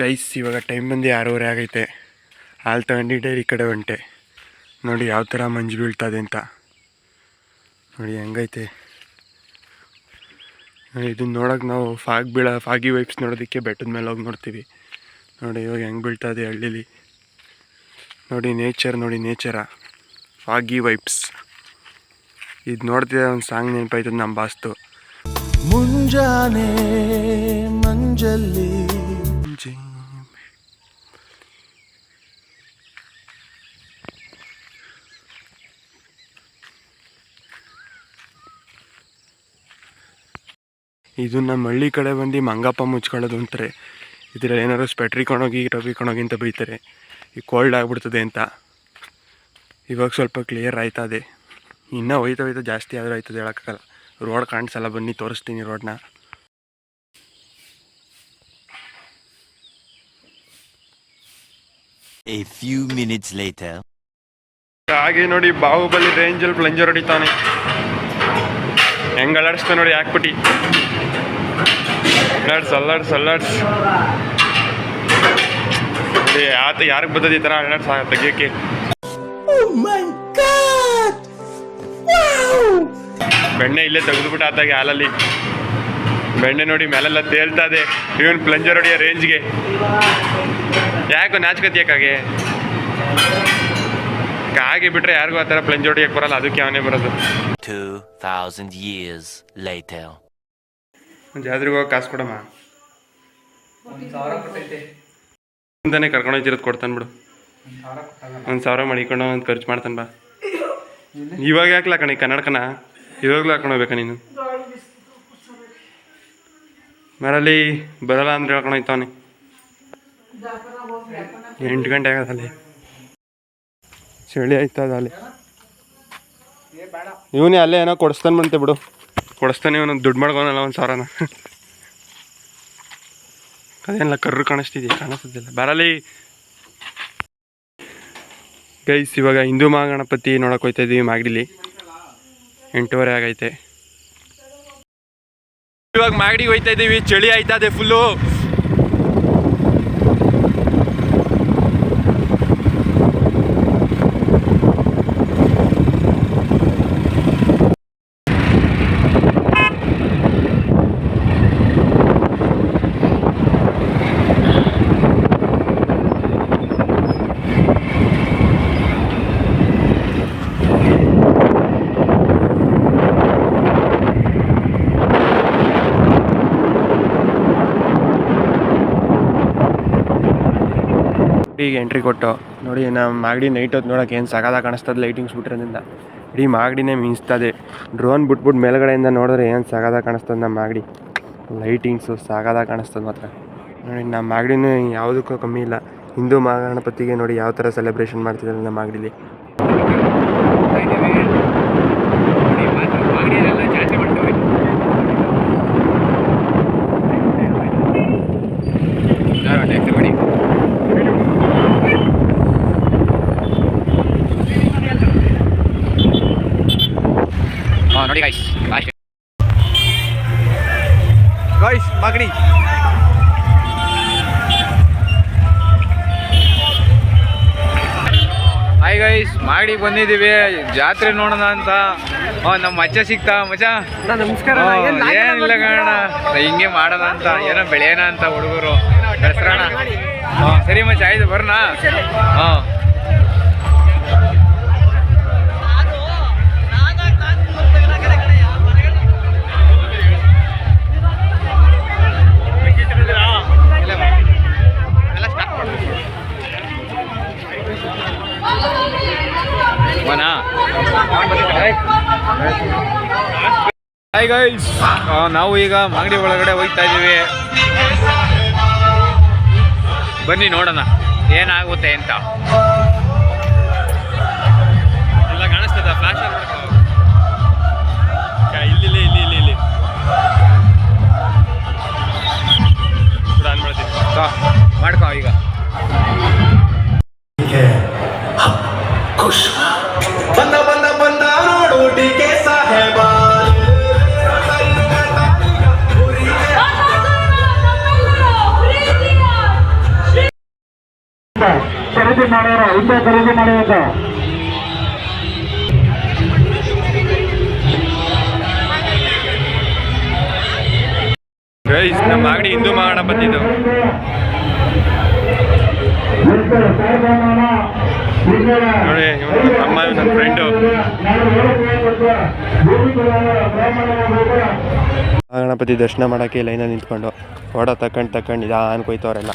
Guys ಇವಾಗ time ಬಂದು ಆರೂವರೆ ಆಗೈತೆ. ಹಾಲು ತಗೊಂಡು ಡೈರಿ ಕಡೆ ಹೊಂಟೆ ನೋಡಿ ಯಾವ ಥರ ಮಂಜು ಬೀಳ್ತದೆ ಅಂತ. ನೋಡಿ ಹೆಂಗೈತೆ. ಇದನ್ನ ನೋಡೋಕೆ ನಾವು ಫಾಗ್ ಬೀಳ, ಫಾಗಿ ವೈಪ್ಸ್ ನೋಡೋದಕ್ಕೆ ಬೆಟ್ಟದ ಮೇಲೆ ಹೋಗಿ ನೋಡ್ತೀವಿ. ನೋಡಿ ಇವಾಗ ಹೆಂಗೆ ಬೀಳ್ತದೆ ಹಳ್ಳಿಲಿ. ನೋಡಿ ನೇಚರ್ ನೋಡಿ ನೇಚರ ಫಾಗಿ ವೈಪ್ಸ್ ಇದು ನೋಡ್ತಿದ್ದೆ ಒಂದು ಸಾಂಗ್ ನೆನಪಾಯ್ತದೆ ನಮ್ಮ ಬಾಸ್ತು. ಮುಂಜಾನೆ ಮಂಜಲ್ಲಿ ಇದು ನಮ್ಮ ಹಳ್ಳಿ ಕಡೆ ಬಂದು ಮಂಗಪ್ಪ ಮುಚ್ಕೊಳ್ಳೋದು ಅಂತಾರೆ. ಇದರಲ್ಲಿ ಏನಾದ್ರು ಸ್ಪೆಟ್ರಿಕೊಂಡೋಗಿ ಇಕ್ಕೊಂಡೋಗಿ ಅಂತ ಬೈತಾರೆ. ಈ ಕೋಲ್ಡ್ ಆಗಿಬಿಡ್ತದೆ ಅಂತ. ಇವಾಗ ಸ್ವಲ್ಪ ಕ್ಲಿಯರ್ ಆಯ್ತದೆ ಇನ್ನೂ ಹೋಯ್ತಾ ಹೋಯ್ತಾ ಜಾಸ್ತಿ ಆದರೂ ಆಯ್ತದೆ, ಹೇಳೋಕ್ಕಾಗಲ್ಲ. ರೋಡ್ ಕಾಣಿಸಲ್ಲ, ಬನ್ನಿ ತೋರಿಸ್ತೀನಿ ರೋಡ್ನ A few minutes later. ಹಾಗೆ ನೋಡಿ ಬಾಹುಬಲಿ ರೇಂಜಲ್ಲಿ ಪ್ಲಂಜರ್ ಹೊಡಿತಾನೆ. ಹೆಂಗೆ ಅಲ್ಲಾಡಿಸ್ತಾ ನೋಡಿ ಹಾಕ್ಬಿಟ್ಟು. ಅಲ್ಲಾಡ್ಸ್ ಅಲ್ಲಾಡ್ಸ್ ಅಲ್ಲಾಡ್ಸ್. ಆತ ಯಾರಿಗೆ ಬರ್ತದೆ ಈ ಥರ ಅಲ್ಲಾಡ್ಸ್ ತೆಗಿಯೋಕ್ಕೆ ಬೆಣ್ಣೆ ಇಲ್ಲೇ ತೆಗೆದುಬಿಟ್ಟು ಆತಾಗೆ ಹಾಲಲ್ಲಿ. ಬೆಣ್ಣೆ ನೋಡಿ ಮೇಲೆಲ್ಲ ತೇಲ್ತಾ ಇದೆ. ಇವನ್ ಪ್ಲಂಜರ್ ಹೊಡಿಯೋ ರೇಂಜ್ಗೆ ಯಾಕೋ ನಾಚ್ಕತಿಯಕ್ಕಾಗೆ ಕಾಗೆ ಬಿಟ್ರೆ ಯಾರಿಗೂ ಆ ಥರ ಪ್ಲಂಜ್ ಹೊಡಿಯಕ್ಕೆ ಬರಲ್ಲ ಅದಕ್ಕೆ ಅವನೇ ಬರೋದು. 2,000 years later. ಜಾತ್ರೆಗೆ ಹೋಗಿ ಕಾಸು ಕೊಡಮ್ಮ. ಅಂತಾನೆ ಕರ್ಕೊಂಡು ಹೋಗ್ತಿರೋದು ಕೊಡ್ತಾನೆ ಬಿಡು. ಒಂದು ಸಾವಿರ ಮಡಿಕೊಂಡು ಒಂದು ಖರ್ಚು ಮಾಡ್ತಾನೆ ಬಾ. ಇವಾಗ ಯಾಕೆ ಲಾಕಣ ಈ ಕನ್ನಡಕನ? ಇವಾಗಲೂ ಹಾಕೊಂಡು ಹೋಗ್ಬೇಕ ನೀನು? ಮರಲಿ ಬರಲ್ಲ ಅಂದ್ರೆ ಹೇಳ್ಕೊಂಡು ಹೋಯ್ತಾವನೆ. ಎಂಟು ಗಂಟೆ ಆಗದಲ್ಲಿ ಚಳಿ ಆಯ್ತದ ಅಲ್ಲಿ. ಇವನೇ ಅಲ್ಲೇ ಏನೋ ಕೊಡಿಸ್ತಾನೆ ಬಂತೆ ಬಿಡು. ಕೊಡಿಸ್ತಾನೆ ಇವನು ದುಡ್ಡು ಮಾಡ್ಕೊನಲ್ಲ ಒಂದು ಸಾವಿರನ ಅದೇನಲ್ಲ ಕರ್ರು ಕಾಣಿಸ್ತಿದ್ಯಾ? ಕಾಣಿಸ್ತಿದ್ದಿಲ್ಲ. ಬರಲಿ. ಗೈಸ್, ಇವಾಗ ಹಿಂದೂ ಮಹಾಗಣಪತಿ ನೋಡಕ್ಕೆ ಹೋಯ್ತಾ ಇದೀವಿ ಮಾಗಡಿಲಿ. ಎಂಟೂವರೆ ಆಗೈತೆ. ಇವಾಗ ಮಾಗಡಿಗೆ ಹೋಯ್ತಾ ಇದ್ದೀವಿ ಚಳಿ ಆಯ್ತದೆ ಫುಲ್ಲು ಈಗ ಎಂಟ್ರಿ ಕೊಟ್ಟು. ನೋಡಿ ನಮ್ಮ ಮಾಗಡಿ ನೈಟ್ ಹೊತ್ತು ನೋಡೋಕೆ ಏನು ಸಗದ ಕಾಣಿಸ್ತದೆ ಲೈಟಿಂಗ್ಸ್ ಬಿಟ್ಟಿರೋದ್ರಿಂದ. ಇಡೀ ಮಾಗಡಿನೇ ಮಿಂಚ್ತದೆ. ಡ್ರೋನ್ ಬಿಟ್ಬಿಟ್ಟು ಮೇಲ್ಗಡೆಯಿಂದ ನೋಡಿದ್ರೆ ಏನು ಸಗದ ಕಾಣಿಸ್ತದೆ ನಮ್ಮ ಮಾಗಡಿ. ಲೈಟಿಂಗ್ಸು ಸಾಗದ ಕಾಣಿಸ್ತದೆ ಮಾತ್ರ. ನೋಡಿ ನಮ್ಮ ಮಾಗಡಿನೂ ಯಾವುದಕ್ಕೂ ಕಮ್ಮಿ ಇಲ್ಲ. ಹಿಂದೂ ಮಹಾಗಣಪತಿಗೆ ನೋಡಿ ಯಾವ ಥರ ಸೆಲೆಬ್ರೇಷನ್ ಮಾಡ್ತಿದ್ದಾರೆ ನಮ್ಮ ಮಾಗಡಿಲಿ. ಬಂದಿದ್ದೀವಿ. ಜಾತ್ರೆ ನೋಡೋಣ ಅಂತ. ನಮ್ಮ ಮಚ್ಚ ಸಿಗ್ತಾ ಮಚ್ಚ ನಮಸ್ಕಾರ ಏನಿಲ್ಲ ಕಾಣ ಹಿಂಗೆ ಮಾಡೋಣ ಅಂತ. ಏನೋ ಬೆಳೆಯೋಣ ಅಂತ ಹುಡುಗರು. ಬೆಳೆಸ್ರೋಣ ಸರಿ ಮಚ್ಚ ಆಯ್ತು ಬರೋಣ ಹಾಂ ಮನಾ ಹಾಯ್ ಗೈಸ್ ನಾವು ಈಗ ಮಾಗಡಿ ಒಳಗಡೆ ಹೋಗ್ತಾ ಇದ್ದೀವಿ. ಬನ್ನಿ ನೋಡೋಣ ಏನಾಗುತ್ತೆ ಅಂತ. ಎಲ್ಲ ಕಾಣಿಸ್ತದ ಫ್ಲಾಶ್ ಇಲ್ಲಿ ಇಲ್ಲಿ ಇಲ್ಲಿ ಇಲ್ಲಿ ಮಾಡ್ಕೊ ಈಗ. ಹಿಂದೆ ಖರೀದಿ ಮಾಡಬೇಕು ಗೈಸ್ ನಮ್ಮ ಅಂಗಡಿ ಹಿಂದೂ ಮಾಗಣ ಬಂದಿದ್ದು. ನೋಡಿ ಇವ್ನು ಅಮ್ಮ ನನ್ನ ಫ್ರೆಂಡು ಗಣಪತಿ ದರ್ಶನ ಮಾಡೋಕ್ಕೆ ಲೈನಲ್ಲಿ ನಿಂತ್ಕೊಂಡು ಓಡ ತಕೊಂಡು ತಕೊಂಡು ನಿಧಾನ ಕೊಯ್ತವ್ರೆಲ್ಲ.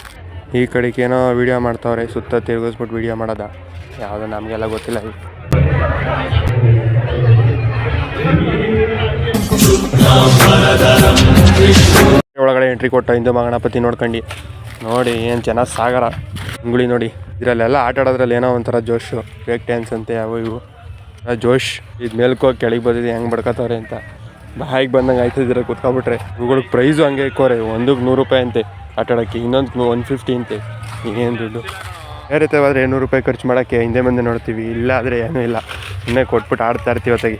ಈ ಕಡೆಗೆ ಏನೋ ವೀಡಿಯೋ ಮಾಡ್ತಾವ್ರೆ, ಸುತ್ತ ತಿರುಗಿಸ್ಬಿಟ್ಟು ವೀಡಿಯೋ ಮಾಡೋದ? ಯಾವುದೋ ನಮಗೆಲ್ಲ ಗೊತ್ತಿಲ್ಲ. ಒಳಗಡೆ ಎಂಟ್ರಿ ಕೊಟ್ಟ ಹಿಂದೂ ಮಗಣಪತಿ ನೋಡ್ಕೊಂಡು. ನೋಡಿ, ಏನು ಚೆನ್ನಾಗಿ ಸಾಗರ. ಅಂಗುಳಿ ನೋಡಿ, ಇದರಲ್ಲೆಲ್ಲ ಆಟ ಆಡೋದ್ರಲ್ಲಿ ಏನೋ ಒಂಥರ ಜೋಶು ಬ್ರೇಕ್ ಡ್ಯಾನ್ಸ್ ಅಂತೆ, ಅವು ಇವು. ಜೋಶ್, ಇದು ಮೇಲ್ಕೋ ಕೆಳಗೆ ಬಂದಿದೆ, ಹೆಂಗೆ ಬಡ್ಕೋತವ್ರೆ ಅಂತ. ಬಾಯಿಗೆ ಬಂದಂಗೆ ಆಯ್ತಿದ್ರೆ ಕುತ್ಕೊಬಿಟ್ರೆ ಇವುಗಳಿಗೆ ಪ್ರೈಸು ಹಂಗೆ ಇಕ್ಕೋರೆ ಒಂದಕ್ಕೆ ನೂರು ರೂಪಾಯಿ ಅಂತೆ. ಆಟ ಆಡೋಕ್ಕೆ ಇನ್ನೊಂದು ಒನ್ ಫಿಫ್ಟಿ ಅಂತೆ ಏನು ದುಡ್ಡು? ಬೇರೆ ಹೋದ್ರೆ ನೂರು ರೂಪಾಯಿ ಖರ್ಚು ಮಾಡೋಕ್ಕೆ ಹಿಂದೆ ಮುಂದೆ ನೋಡ್ತೀವಿ, ಇಲ್ಲ ಆದರೆ ಏನೂ ಇಲ್ಲ. ಸುಮ್ಮನೆ ಕೊಟ್ಬಿಟ್ಟು ಆಡ್ತಾ ಇರ್ತೀವಿ ಹೊತ್ತಾಗಿ.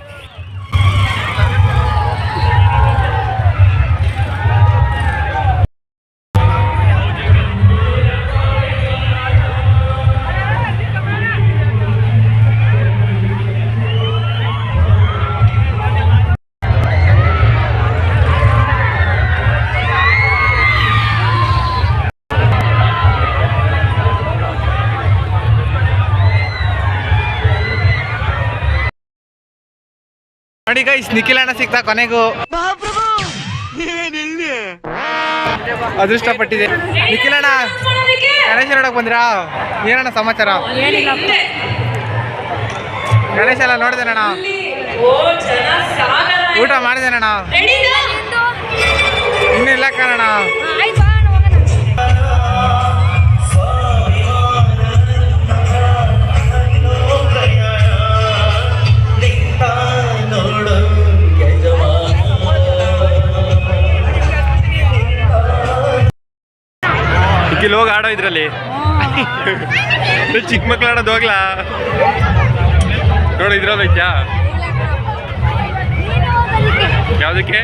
ನೋಡಿ ಗೈಸ್ ನಿಖಿಲ್ ಅಣ್ಣ ಸಿಗ್ತಾ ಕೊನೆಗೂ. ಅದೃಷ್ಟ ಪಟ್ಟಿದೆ. ನಿಖಿಲ್ ಅಣ್ಣ ಗಣೇಶ ನೋಡಕ್ ಬಂದ್ರಾ? ಏನಣ್ಣ ಸಮಾಚಾರ? ಗಣೇಶ ಎಲ್ಲ ನೋಡಿದೇನಣ್ಣ? ಊಟ ಮಾಡಿದೇನಣ್ಣ? ಇನ್ನೂ ಇಲ್ಲ ಕಾರಣ ಇಲ್ಲಿ ಹೋಗಿ ಆಡೋ ಇದ್ರಲ್ಲಿ. ಚಿಕ್ಕ ಮಕ್ಳು ಆಡೋದು ಹೋಗ್ಲಾ? ನೋಡ ಇದ್ರಲ್ಲಿ ಐತ್ಯಾ ಯಾವುದಕ್ಕೆ?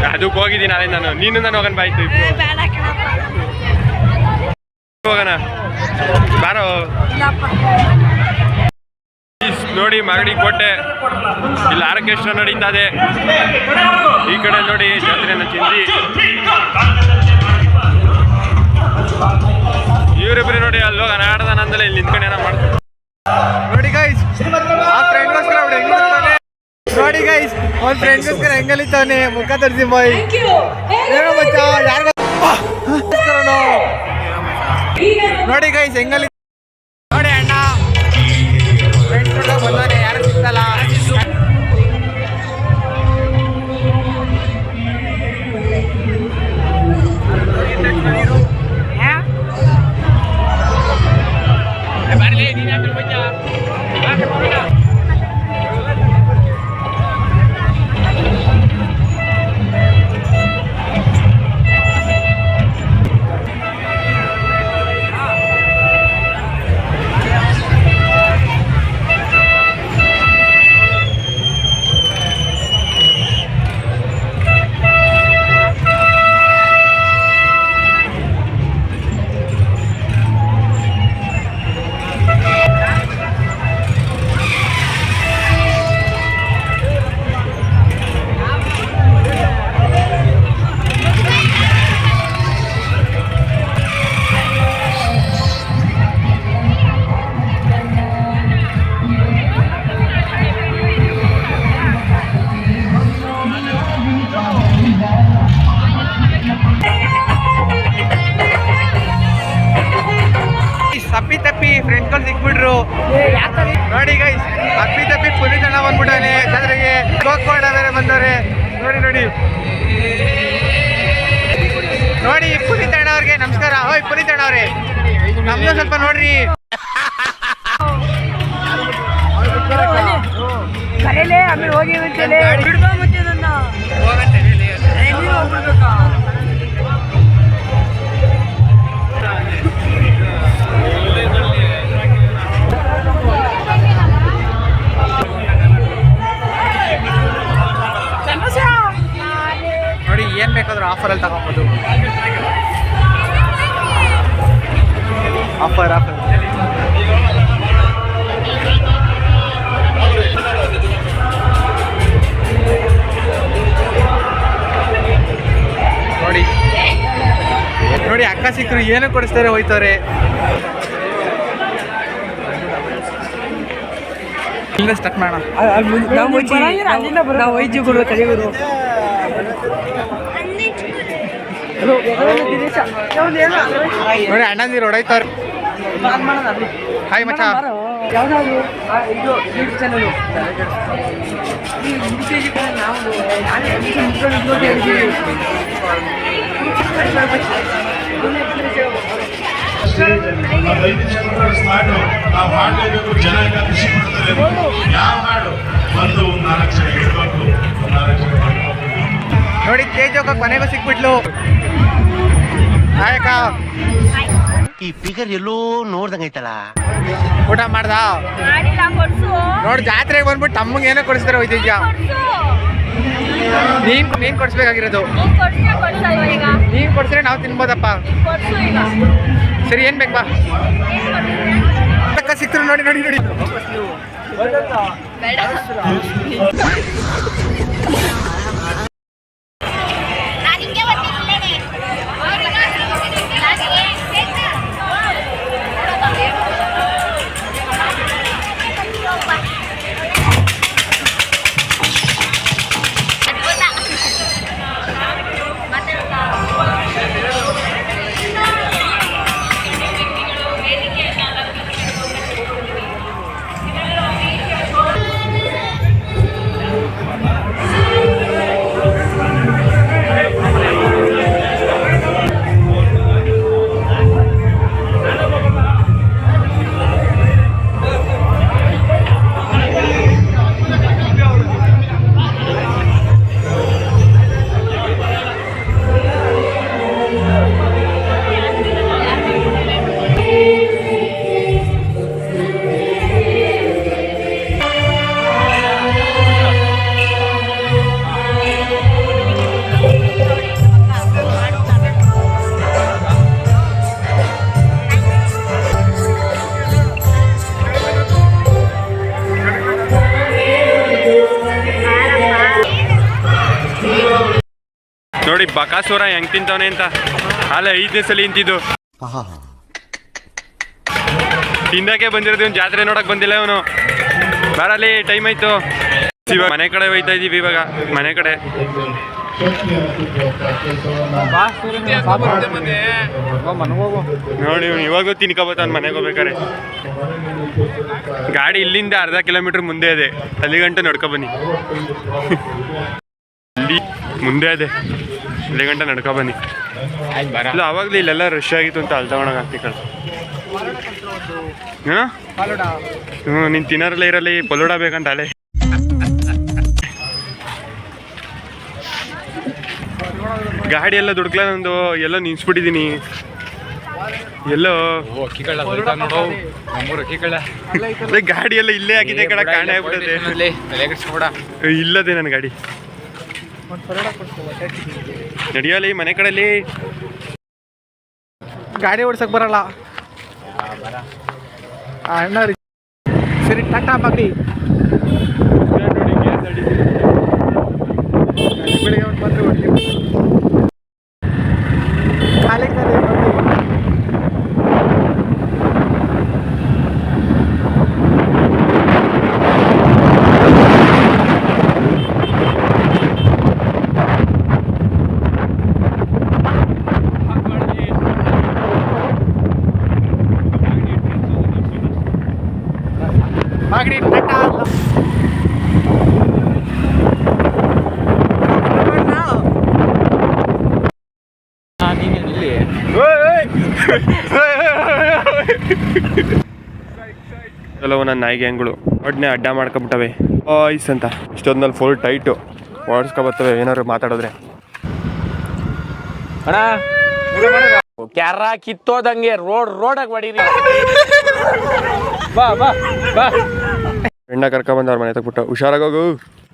ಬೇಡ ಅದಕ್ಕೆ ಹೋಗಿದ್ದೀನಿ ನಾಳೆ ನಾನು. ನೀನು ನಾನು ಹೋಗೋಣ ಬಾಯ್ತು. ಹೋಗೋಣ. ಬಾರೋ. ನೋಡಿ ಮಾಗಡಿ ಕೋಟೆ. ಇಲ್ಲಿ ಆರ್ಕೆಸ್ಟ್ರಾ ನಡೀತಾ ಇದೆ ಈ ಕಡೆ ನೋಡಿ ಜಾತ್ರೆಯನ್ನು ಚಿಂದಿ. ಇವರಿಬ್ರು ನೋಡಿ ಅಲ್ಲಿ ಹೋಗೋಣ. ಆಡ್ದಾನ ಅಂದಲ್ಲ ಇಲ್ಲಿ ನಿಂತ್ಕೊಂಡು ಏನೋ ಮಾಡ್ತಾರೆ. ನೋಡಿ ಗೈಸ್ ಆ ಫ್ರೆಂಡ್ಗೋಸ್ಕರ ಅವ್ಳು ಹೆಂಗ್ ನೋಡಿ ಗೈಸ್ ಒಂದ್ ಫ್ರೆಂಡ್ಗೋಸ್ಕರ ಹೆಂಗಲಿತಾನೆ ಮುಖ ತರಿಸಿ ಬಾಯ್ ಏನೋ ಮಚ್ಚ ಯಾರಿಗೋ ನೋಡಿ ಗೈಸ್ ಹೆಂಗಲಿ ನೋಡಿ ಅಣ್ಣ. ಫ್ರೆಂಡ್ಸ್ ಕೂಡ ಅವ್ರೆ ನಮ್ದು ಸ್ವಲ್ಪ ನೋಡ್ರಿ ಕರೆಯಲೇ ಆಮೇಲೆ ಹೋಗಿ. ಬಿಡ್ಬಾ ಮತ್ತೆ ನನ್ನ. ಏನು ಕೊಡಿಸ್ತಾರೆ ಹೋಯ್ತಾರೆ ಇಲ್ಲ ಸ್ಟಾರ್ಟ್ ಮಾಡೋಣ. ನಾವು ನೋಡಿ ಅಣ್ಣಂದಿರು ಹೊಡೈತಾರೆ ಹಾಯ್ ಮಚ್ಚ. ಯಾವ್ದಾದ್ರು ಇದು ಯೂಟ್ಯೂಬ್ ಚಾನಲ್ ನಾವು ನಾನೇ ಮುಗ್ಕೊಂಡು ಹೇಳ್ತೀವಿ ಐದು ಜನರ ಸ್ಟಾರ್ಟ್ ನಾವು ಹಾಡಲೇಬೇಕು ಜನ ಎಲ್ಲ ಖುಷಿ ಪಡ್ತಾರೆ ಯಾವ ಹಾಡು ಒಂದು ಒಂದು ನಾಲ್ಕು ಜನ ಇಡಬೇಕು ನಾಲ್ಕು ಜನ ನೋಡಿ ಕೊನೆಗೂ ಸಿಕ್ಬಿಟ್ಲು. ಹಾಯ್ ಅಕ್ಕ ಈ ಫಿಗರ್ ಎಲ್ಲೋ ನೋಡ್ದಂಗೈತಲ್ಲ ಊಟ ಮಾಡ್ದ? ನೋಡಿ ಜಾತ್ರೆಗೆ ಬಂದ್ಬಿಟ್ಟು ತಮ್ಮಗೆ ಏನೋ ಕೊಡಿಸ್ತಾರೆ ಹೋಯ್ತಿದ್ಯಾ ಕೊಡ್ಸು. ನೀನ್ ನೀನ್ ಕೊಡಿಸ್ಬೇಕಾಗಿರೋದು. ನೀನ್ ಕೊಡ್ಸಿದ್ರೆ ನಾವು ತಿನ್ಬೋದಪ್ಪ. ಸರಿ ಏನ್ ಬೇಕು ಬಾ? ಅಕ್ಕ ಸಿಕ್ತರು ನೋಡಿ ನೋಡಿ ನೋಡಿ. ನೋಡಿ ಬಕಾಸುರ ಹೆಂಗ್ ತಿಂತವನೆ ಅಂತ. ಅಲ್ಲ ಐದನೇ ಸಲ ಇಂತಿದ್ದು. ತಿಂದಕ್ಕೆ ಬಂದಿರೋದು ಇವ್ನು ಜಾತ್ರೆ ನೋಡಕ್ ಬಂದಿಲ್ಲ ಇವನು. ಬರಲಿ ಟೈಮ್ ಆಯ್ತು. ಇವಾಗ ಮನೆ ಕಡೆ ಹೋಯ್ತಾ ಇದೀವಿ ಇವಾಗ, ಮನೆ ಕಡೆ. ನೋಡಿ ಇವಾಗೋ ತಿನ್ಕೋಬೋತ ತಿನ್ಕೋಬೋತಾನ ಮನೆಗೆ ಹೋಗ್ಬೇಕಾರೆ ಗಾಡಿ ಇಲ್ಲಿಂದ ಅರ್ಧ ಕಿಲೋಮೀಟರ್ ಮುಂದೆ ಇದೆ. ಅಲ್ಲಿ ಗಂಟೆ ನಡ್ಕೊ ಬನ್ನಿ. ಮುಂದೆ ಇದೆ. ಅಲ್ಲಿ ಗಂಟೆ ನಡ್ಕೊ ಬನ್ನಿ. ಇಲ್ಲ ಅವಾಗಲೇ ಇಲ್ಲೆಲ್ಲ ರಶ್ ಆಗಿತ್ತು ಅಂತ ಅಲ್ಲಿ ತಗೊಳಕ್ ಆಗ್ತಿ ಕಣ. ಏನೋ ಹ್ಞೂ ನೀನು ತಿನ್ನೋರಲ್ಲ ಇರಲಿ ಪಲೋಡ ಬೇಕಂತ ಅಲೆ. ಗಾಡಿ ಎಲ್ಲ ದುಡ್ಕಲ ನಂದು ಎಲ್ಲೋ ನಿನ್ಸ್ಬಿಟ್ಟಿದ್ದೀನಿ ಎಲ್ಲೋ? ಗಾಡಿ ಎಲ್ಲ ಇಲ್ಲೇ ಆಗಿದೆ ಕಡ ಕಾಣೆ ಆಗ್ಬಿಡುತ್ತೆ ಇಲ್ಲದೆ ನನ್ನ ಗಾಡಿ. ನಡಿಯಲಿ ಮನೆ ಕಡೆಯಲ್ಲಿ ಗಾಡಿ ಓಡ್ಸಕ್ ಬರಲ್ಲ. ಅಣ್ಣ ಸರಿ ಟಾಟಾ ಬಾಗ್ಲಿ ಬೆಳಿಗ್ಗೆ ಒಂದು ಬಂದ್ರೆ ಹೊಡ್ತೀವಿ ಖಾಲಿ ಖಾಲಿ ಬಂದು ಬಾಗ್ಲಿ ಟಾಟಾ ಕೆಲವು ನನ್ನ ನಾಯಿ ಗ್ಯಾಂಗ್ಗಳು ಒಡ್ನೆ ಅಡ್ಡ ಮಾಡ್ಕೊಬಿಟ್ಟವೆ. ಆಯ್ಸ್ ಅಂತ. ಇಷ್ಟೊಂದಲ್ಲಿ ಫುಲ್ ಟೈಟು ಓಡಿಸ್ಕೊಬರ್ತವೆ ಏನಾದ್ರು ಮಾತಾಡಿದ್ರೆ. ಕ್ಯಾರ ಕಿತ್ತೋದಂಗೆ ರೋಡ್ ರೋಡಾಗ ಹೊಡೀರಿ ಬಾ ಬಾ ಬಾ. ಎಣ್ಣ ಕರ್ಕೊಂಬಂದು ಅವ್ರ ಮನೆ ತಗ್ಬಿಟ್ಟು ಹುಷಾರಾಗೋಗು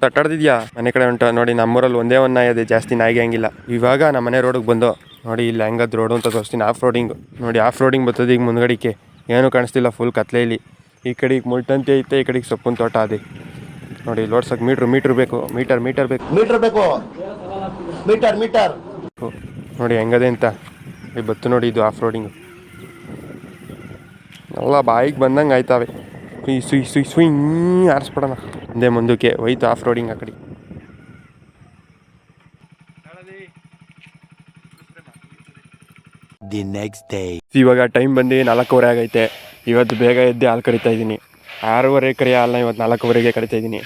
ತಟ್ಟಾಡ್ದಿದ್ಯಾ? ಮನೆ ಕಡೆ ಉಂಟು. ನೋಡಿ ನಮ್ಮೂರಲ್ಲಿ ಒಂದೇ ಒಂದು ನಾಯಿ ಅದೇ ಜಾಸ್ತಿ ನಾಯಿಗೆ ಹಂಗಿಲ್ಲ. ಇವಾಗ ನಮ್ಮ ಮನೆ ರೋಡಿಗೆ ಬಂದು ನೋಡಿ ಇಲ್ಲಿ ಹೆಂಗದ್ ರೋಡು ಅಂತ ತೋರಿಸ್ತೀನಿ. ಆಫ್ ರೋಡಿಂಗ್ ನೋಡಿ ಆಫ್ ರೋಡಿಂಗ್ ಬರ್ತದೆ ಈಗ ಮುಂದ್ಗಡಿಕೆ ಏನೂ ಕಾಣಿಸ್ತಿಲ್ಲ ಫುಲ್ ಕತ್ಲೆ ಇಲ್ಲಿ ಈ ಕಡೆಗೆ ಮುಳ್ಟಂತಿ ಐತೆ ಈ ಕಡೆಗೆ ಸೊಪ್ಪಿನ ತೋಟ ಅದೇ. ನೋಡಿ ಇಲ್ಲಿ ಓಡ್ಸಕ್ಕೆ ಮೀಟ್ರ್ ಮೀಟ್ರ್ ಬೇಕು. ಮೀಟರ್ ಮೀಟರ್ ಬೇಕು. ಮೀಟರ್ ಬೇಕು. Meter meter. ನೋಡಿ ಹೆಂಗದೆ ಅಂತ. ಬತ್ತು ನೋಡಿ ಇದು ಆಫ್ ರೋಡಿಂಗ್ ಎಲ್ಲ ಬಾಯಿಗೆ ಬಂದಂಗೆ ಆಯ್ತಾವೆ. ಸುಯ್ ಸುಯ್ ಸುಯ್ ಸುಯ್ ಆರಿಸ್ಬಿಡೋಣ. ಹಿಂದೆ ಮುಂದಕ್ಕೆ ಹೋಯ್ತು ಆಫ್ ರೋಡಿಂಗ್ ಆ ಕಡೆ. ದಿ ನೆಕ್ಸ್ಟ್ ಡೇ ಇವಾಗ ಟೈಮ್ ಬಂದು ನಾಲ್ಕೂವರೆ ಆಗೈತೆ. ಇವತ್ತು ಬೇಗ ಎದ್ದು ಹಾಲು ಕರಿತಾ ಇದ್ದೀನಿ. ಆರೂವರೆ ಕರೆ ಹಾಲನ್ನ ಇವತ್ತು ನಾಲ್ಕೂವರೆಗೆ ಕರಿತಾ ಇದ್ದೀನಿ.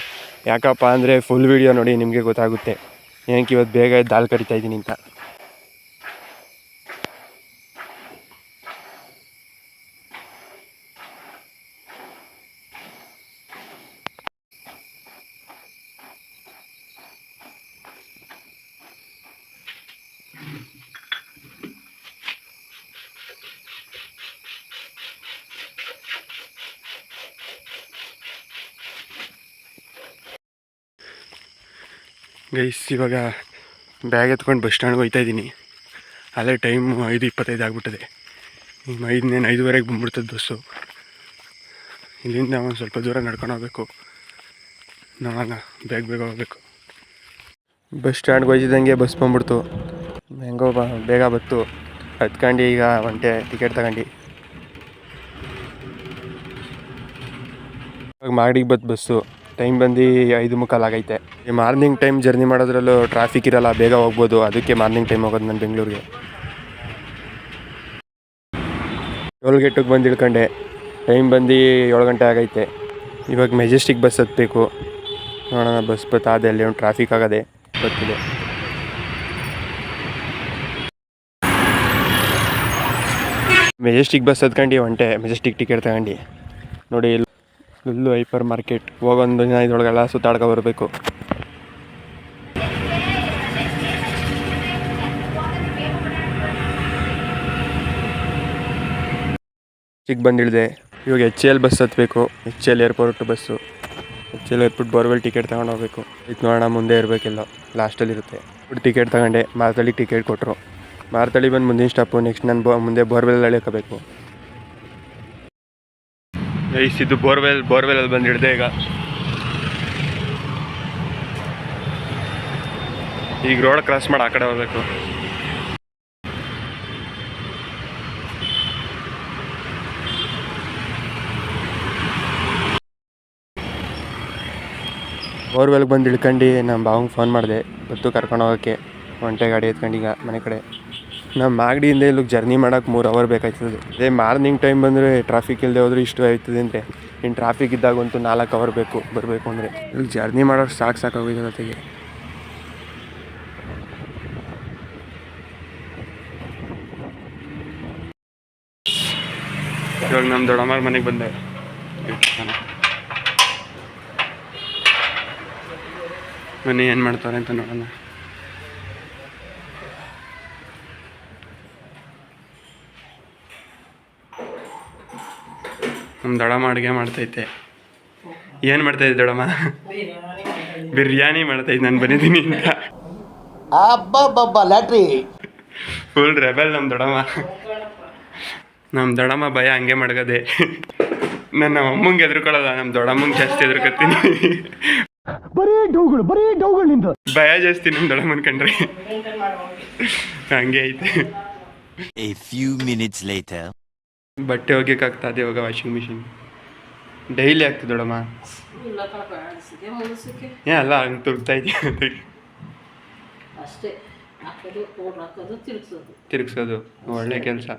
ಯಾಕಪ್ಪ ಅಂದರೆ ಫುಲ್ ವೀಡಿಯೋ ನೋಡಿ ನಿಮಗೆ ಗೊತ್ತಾಗುತ್ತೆ. ಏನಕ್ಕೆ ಇವತ್ತು ಬೇಗ ಎದ್ದು ಹಾಲು ಕರಿತಾ ಇದ್ದೀನಿ ಅಂತ. ಗೈಸ್, ಇವಾಗ ಬ್ಯಾಗ್ ಎತ್ಕೊಂಡು ಬಸ್ ಸ್ಟ್ಯಾಂಡ್ಗೆ ಹೋಗ್ತಾ ಇದ್ದೀನಿ. ಅಲ್ಲೇ ಟೈಮು ಐದು ಇಪ್ಪತ್ತೈದು ಆಗ್ಬಿಟ್ಟಿದೆ. ಇನ್ನು ಐದನೇನು ಐದುವರೆಗೆ ಬಂದ್ಬಿಡ್ತದೆ ಬಸ್ಸು. ಇಲ್ಲಿಂದ ಒಂದು ಸ್ವಲ್ಪ ದೂರ ನಡ್ಕೊಂಡು ಹೋಗ್ಬೇಕು. ನೋಡೋಣ ಬೇಗ ಬೇಗ ಹೋಗ್ಬೇಕು. ಬಸ್ ಸ್ಟ್ಯಾಂಡ್ಗೆ ಹೋಯ್ತಿದ್ದಂಗೆ ಬಸ್ ಬಂದ್ಬಿಡ್ತು. ಹೆಂಗೋ ಬ, ಬೇಗ ಬತ್ತು ಹತ್ಕೊಂಡು ಈಗ ಒಂಟೆ ಟಿಕೆಟ್ ತಗೊಂಡು. ಇವಾಗ ಮಾಡಿಗೆ ಬತ್ತು ಬಸ್ಸು. ಟೈಮ್ ಬಂದು ಐದು ಮುಕ್ಕಾಲು ಆಗೈತೆ. ಈ ಮಾರ್ನಿಂಗ್ ಟೈಮ್ ಜರ್ನಿ ಮಾಡೋದ್ರಲ್ಲೂ ಟ್ರಾಫಿಕ್ ಇರಲ್ಲ, ಬೇಗ ಹೋಗ್ಬೋದು. ಅದಕ್ಕೆ ಮಾರ್ನಿಂಗ್ ಟೈಮ್ ಹೋಗೋದು ನಾನು ಬೆಂಗಳೂರಿಗೆ. ಟೋಲ್ ಗೇಟಿಗೆ ಬಂದು ಇಳ್ಕೊಂಡೆ. ಟೈಮ್ ಬಂದು ಏಳು ಗಂಟೆ ಆಗೈತೆ. ಇವಾಗ ಮೆಜೆಸ್ಟಿಕ್ ಬಸ್ ಹತ್ತಬೇಕು ನೋಡೋಣ ಬಸ್ ಬತ್ತಾದೆ ಅಲ್ಲಿ ಒಂದು ಟ್ರಾಫಿಕ್ ಆಗದೆ. ಗೊತ್ತಿದೆ. ಮೆಜೆಸ್ಟಿಕ್ ಬಸ್ ಹತ್ಕೊಂಡು ಹೊಂಟೆ ಮೆಜೆಸ್ಟಿಕ್ ಟಿಕೆಟ್ ತಗೊಂಡು. ನೋಡಿ ಇಲ್ಲಿ ಫುಲ್ಲು ಹೈಪರ್ ಮಾರ್ಕೆಟ್. ಹೋಗೊಂದು ದಿನ ಇದ್ರೊಳಗೆಲ್ಲ ಸುತ್ತಾಡ್ಕೊ ಬರಬೇಕು. ಚಿಕ್ಕ ಬಂದಿಳಿದೆ. ಇವಾಗ H L bus ಹತ್ತಬೇಕು H L airport bus. H L airport borewell ticket ತಗೊಂಡು ಹೋಗ್ಬೇಕು. ಇದು ನೋಡೋಣ, ಮುಂದೆ ಇರಬೇಕಿಲ್ಲ. ಲಾಸ್ಟಲ್ಲಿ ಇರುತ್ತೆ. ಟಿಕೆಟ್ ತಗೊಂಡೆ. ಮಾರ್ತಳ್ಳಿ ಟಿಕೆಟ್ ಕೊಟ್ಟರು ಮಾರ್ತಳ್ಳಿ ಬಂದು ಮುಂದಿನ ಸ್ಟಾಪು. ನೆಕ್ಸ್ಟ್ ನಾನು ಬೋ, ಮುಂದೆ ಬೋರ್ವೆಲ್ ಗೈಸ್ ಇದು ಬೋರ್ವೆಲ್ ಬೋರ್ವೆಲಲ್ಲಿ ಬಂದು ಹಿಡ್ದೆ ಈಗ. ಈಗ ರೋಡ್ ಕ್ರಾಸ್ ಮಾಡಿ, ಆ ಕಡೆ ಹೋಗ್ಬೇಕು. ಬೋರ್ವೆಲ್ಗೆ ಬಂದು ಇಳ್ಕೊಂಡು ನಮ್ಮ ಬಾವಂಗೆ ಫೋನ್ ಮಾಡಿದೆ ಬತ್ತು ಕರ್ಕೊಂಡು ಹೋಗೋಕ್ಕೆ. ಒಂಟೆ ಗಾಡಿ ಎತ್ಕೊಂಡು ಈಗ ಮನೆ ಕಡೆ. ನಮ್ಮ ಮಾಗಡಿಯಿಂದ ಇಲ್ಲಿಗೆ ಜರ್ನಿ ಮಾಡೋಕೆ ಮೂರು ಅವರ್ ಬೇಕಾಯ್ತದೆ. ಅದೇ ಮಾರ್ನಿಂಗ್ ಟೈಮ್ ಬಂದರೆ ಟ್ರಾಫಿಕ್ ಇಲ್ಲದೆ ಹೋದ್ರೆ ಇಷ್ಟು ಆಯ್ತದೆ ಅಂದರೆ ಇನ್ನು ಟ್ರಾಫಿಕ್ ಇದ್ದಾಗಂತೂ ನಾಲ್ಕು ಅವರ್ ಬೇಕು, ಬರಬೇಕು ಅಂದರೆ. ಇಲ್ಲಿ ಜರ್ನಿ ಮಾಡೋರು ಸಾಕು ಸಾಕಾಗೋಗಿದೆ ಜೊತೆಗೆ ಇವಾಗ ನಮ್ಮ ದೊಡ್ಡಮ್ಮರ ಮನೆಗೆ ಬಂದೆ. ಮನೆ ಏನು ಮಾಡ್ತಾರೆ ಅಂತ ನೋಡೋಣ. ನಮ್ಮ ದೊಡಮ್ಮ ಅಡುಗೆ ಮಾಡ್ತೈತೆ. ಏನು ಮಾಡ್ತೈತೆ ದೊಡಮ್ಮ ಬಿರಿಯಾನಿ ಮಾಡ್ತೈತೆ ನಾನು ಬಂದಿದ್ದೀನಿ ಅಂತ. ಅಬ್ಬಬ್ಬಬ್ಬ ಲ್ಯಾಟ್ರಿ. ಫುಲ್ ರೆಬೆಲ್ ನಮ್ಮ ದೊಡಮ್ಮ. ನಮ್ಮ ದೊಡಮ್ಮ ಭಯ ಹಂಗೆ ಮಡ್ಗದೆ. ನನ್ನ ನಮ್ಮ ಅಮ್ಮಂಗೆ ಎದ್ರುಕೊಳ್ಳಲ್ಲ ನಮ್ಮ ದೊಡಮ್ಮಂಗೆ ಜಾಸ್ತಿ ಎದುರ್ಕೊತೀನಿ ಬರೀ ಡೌಗಳು ಬರೀ ಡೌಗಳಿಂದ ಭಯ ಜಾಸ್ತಿ ನಮ್ಮ ದೊಡಮ್ಮನ ಕಂಡ್ರೆ. ಹಂಗೆ ಐತೆ. A few minutes later. ಬಟ್ಟೆ ಒಗ್ಯಕ್ಕಾಗ್ತದೆ ಇವಾಗ ವಾಷಿಂಗ್ ಮಿಷಿನ್ ಡೈಲಿ ಆಗ್ತದೆ ನೋಡಮ್ಮ. ಏ ಅಲ್ಲ ಹಂಗೆ ತುರ್ತಾ ಇದೆಯಾ ಅಷ್ಟೇ ತಿರುಗಿಸೋದು. ಒಳ್ಳೆ ಕೆಲಸ.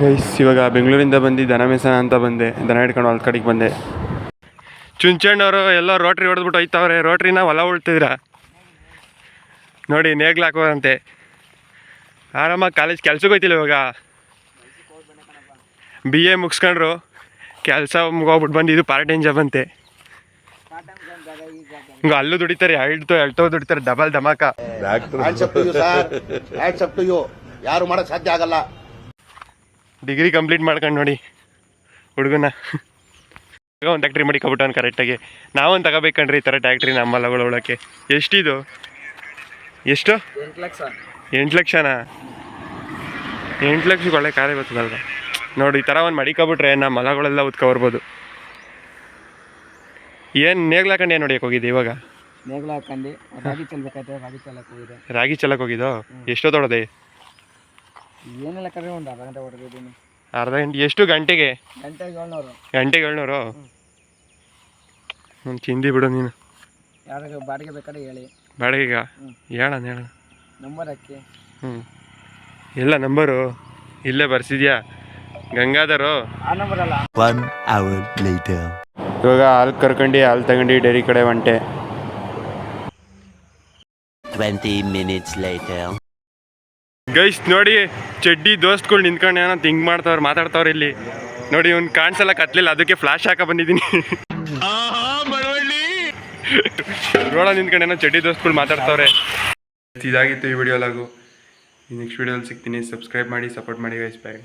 ಗೈಸ್ ಇವಾಗ ಬೆಂಗಳೂರಿಂದ ಬಂದು ದನ ಮೇಸನ ಅಂತ ಬಂದೆ. ದನ ಹಿಡ್ಕೊಂಡು ಹೊಲ್ದ ಕಡೆಗೆ ಬಂದೆ. ಚುಂಚಣ್ಣವರು ಎಲ್ಲ ರೋಟ್ರಿ ಹೊಡೆದ್ಬಿಟ್ಟು ಹೋಯ್ತವ್ರೆ. ರೋಟ್ರಿನ ಹೊಲ ಉಳ್ತಿದ್ರ. ನೋಡಿ ನೇಗ್ಲು ಹಾಕೋರಂತೆ. ಆರಾಮಾಗಿ ಕಾಲೇಜ್ ಕೆಲ್ಸಕ್ಕೆ ಹೋಯ್ತಿಲ್ಲ ಇವಾಗ. ಬಿ ಎ ಮುಗಿಸ್ಕೊಂಡ್ರು. ಕೆಲಸ ಮುಗೋಗ್ಬಿಟ್ಟು ಬಂದು ಇದು ಪಾರ್ಟ್ ಟೈಮ್ ಜಾಬ್ ಅಂತೆ. ಹಿಂಗೆ ಅಲ್ಲೂ ದುಡಿತಾರೆ ಎರಡು ಎಳ್ತೋ ದುಡಿತಾರೆ ಡಬಲ್ ಧಮಾಕ. ಯಾರು ಮಾಡಕ್ ಸಾಧ್ಯ ಆಗಲ್ಲ. ಡಿಗ್ರಿ ಕಂಪ್ಲೀಟ್ ಮಾಡ್ಕೊಂಡು ನೋಡಿ ಹುಡುಗನ. ಒಂದು ಟ್ಯಾಕ್ಟ್ರಿ ಮಾಡಿ ಕಬಿಟ್ಟವನು ಕರೆಕ್ಟಾಗಿ ನಾವೊಂದು ತಗೋಬೇಕಣ್ರಿ ಈ ಥರ ಟ್ಯಾಕ್ಟ್ರಿ ನಮ್ಮ ಹೊಲಗಳು ಉಳಕ್ಕೆ ಎಷ್ಟಿದು? ಎಷ್ಟು? ಎಂಟು ಲಕ್ಷ. ಎಂಟು ಲಕ್ಷನಾ? ಎಂಟು ಲಕ್ಷಕ್ಕೆ ಒಳ್ಳೆ ಕಾರೇ ಬರ್ತದಲ್ವ ನೋಡಿ ಈ ಥರ ಒಂದು ಮಡಿಕೊಬಿಟ್ರೆ ನಮ್ಮ ಮಲಗಳೆಲ್ಲ ಉತ್ಕೊ ಬರ್ಬೋದು. ಏನು ನೇಗ್ಲಾಕಂಡು ಏನು ಹೊಡಿಯಕ್ಕೆ ಹೋಗಿದ್ದೆ ಇವಾಗ? ನೇಗ್ಲ ಹಾಕೊಂಡು ರಾಗಿ ಚೆಲ್ಬೇಕಾಯ್ತು ರಾಗಿ ಚೆಲ್ಲಕ್ಕೆ ಹೋಗಿದೆ ರಾಗಿ ಚೆಲ್ಲಕ್ಕೆ ಹೋಗಿದ್ದೋ? ಎಷ್ಟೊತ್ತೊಡದೆ ಏನೆಲ್ಲ ಕರೆ ಒಂದು ಅರ್ಧ ಗಂಟೆ ಹೊಡೆದಿದ್ದೀನಿ ಅರ್ಧ ಗಂಟೆ ಎಷ್ಟು ಗಂಟೆಗೆ? ಗಂಟೆಗೆ ಏಳ್ನೂರು. ಗಂಟೆಗೆ ಏಳ್ನೂರು? ಹ್ಞೂ ಚಿಂದಿ ಬಿಡು ನೀನು. ಯಾರಿಗೆ ಬಾಡಿಗೆ ಬೇಕಾದ್ರೆ ಹೇಳಿ. ಬಾಡಿಗೆಗ? ಹೇಳಣ ಹೇಳಣ. ನಂಬರ್ ಹಾಕಿ ಹ್ಞೂ ಇಲ್ಲ ನಂಬರು? ಇಲ್ಲೇ ಬರ್ಸಿದ್ಯಾ? ಗಂಗಾಧರು? ಆ ನಂಬರ್ ಅಲ್ಲ One hour later. ಇವಾಗ ಹಾಲು ಕರ್ಕೊಂಡು ಹಾಲು ತಗೊಂಡು ಡೈರಿ ಕಡೆ ಹೊಂಟೆ Twenty minutes later. ಗೈಸ್ ನೋಡಿ ಚಡ್ಡಿ ದೋಸ್ತ್ಗಳು ನಿಂತ್ಕೊಂಡು ಏನೋ ಥಿಂಕ್ ಮಾಡ್ತಾವ್ರು ಮಾತಾಡ್ತಾವ್ರು ಇಲ್ಲಿ. ನೋಡಿ ಇವ್ನು ಕಾಣಿಸಲ್ಲ ಕತ್ಲಿಲ್ಲ ಅದಕ್ಕೆ ಫ್ಲಾಶ್ ಹಾಕ ಬಂದಿದ್ದೀನಿ. ರೋಡ ನಿಂತ್ಕೊಂಡು ಏನೋ ಚಡ್ಡಿ ದೋಸ್ತ್ಗಳು ಮಾತಾಡ್ತಾವ್ರೆ. ಇದಾಗಿತ್ತು ಈ ವಿಡಿಯೋ ಲಾಗು. ನೆಕ್ಸ್ಟ್ ವಿಡಿಯೋದಲ್ಲಿ ಸಿಗ್ತೀನಿ. ಸಬ್ಸ್ಕ್ರೈಬ್ ಮಾಡಿ ಸಪೋರ್ಟ್ ಮಾಡಿ ಗೈಸ್ ಬಾಯ್